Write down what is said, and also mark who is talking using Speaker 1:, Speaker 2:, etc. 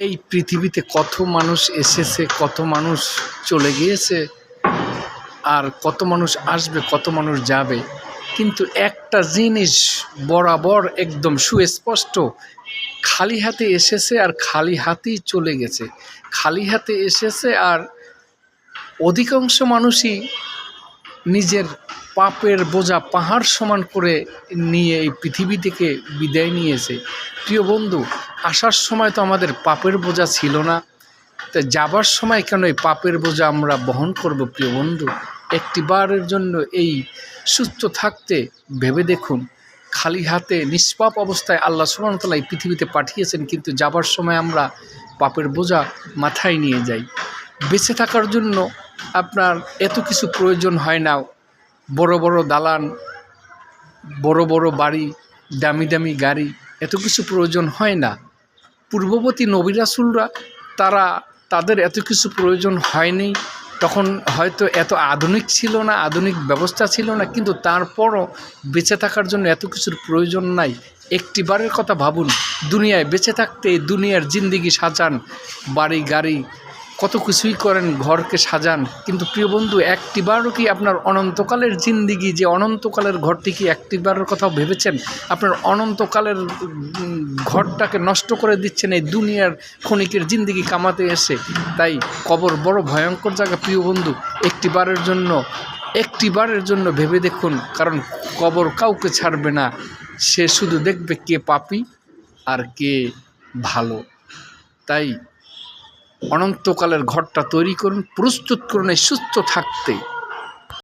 Speaker 1: এই পৃথিবীতে কত মানুষ এসেছে, কত মানুষ চলে গিয়েছে, আর কত মানুষ আসবে, কত মানুষ যাবে। কিন্তু একটা জিনিস বরাবর একদম সুস্পষ্ট, খালি হাতে এসেছে আর খালি হাতেই চলে গেছে। খালি হাতে এসেছে আর অধিকাংশ মানুষই নিজের পাপের বোঝা পাহাড় সমান করে নিয়ে এই পৃথিবী থেকে বিদায় নিয়েছে। প্রিয় বন্ধু আসার সময় তো আমাদের পাপের বোঝা ছিল না। তা যাবার সময় কেন এই পাপের বোঝা আমরা বহন করব প্রিয় বন্ধু? একটি বারের জন্য এই সুস্থ থাকতে ভেবে দেখুন, খালি হাতে নিষ্পাপ অবস্থায় আল্লাহ সুবাহতাল্লাহ এই পৃথিবীতে পাঠিয়েছেন, কিন্তু যাবার সময় আমরা পাপের বোঝা মাথায় নিয়ে যাই। বেঁচে থাকার জন্য আপনার এত কিছু প্রয়োজন হয় না। বড় বড় দালান, বড় বড় বাড়ি, দামি দামি গাড়ি, এত কিছু প্রয়োজন হয় না। পূর্ববর্তী নবিরাসুলরা তারা তাদের এত কিছু প্রয়োজন হয়নি। তখন হয়তো এত আধুনিক ছিল না, আধুনিক ব্যবস্থা ছিল না, কিন্তু তারপরও বেঁচে থাকার জন্য এত কিছুর প্রয়োজন নাই। একটি বারের কথা ভাবুন, দুনিয়ায় বেঁচে থাকতে দুনিয়ার জিন্দিগি সাজান, বাড়ি, গাড়ি কত কিছুই করেন, ঘরকে সাজান। কিন্তু প্রিয় বন্ধু, একটিবারও কি আপনার অনন্তকালের জিন্দিগি, যে অনন্তকালের ঘরটি কি একটিবারের কথাও ভেবেছেন? আপনার অনন্তকালের ঘরটাকে নষ্ট করে দিচ্ছেন এই দুনিয়ার ক্ষণিকের জিন্দিগি কামাতে এসে। তাই কবর বড় ভয়ঙ্কর জায়গা, প্রিয় বন্ধু। একটিবারের জন্য একটিবারের জন্য ভেবে দেখুন, কারণ কবর কাউকে ছাড়বে না। সে শুধু দেখবে কে পাপি আর কে ভালো। তাই অনন্তকালের ঘরটা তৈরি করুন প্রস্তুত করুন এই সুস্থ থাকতে।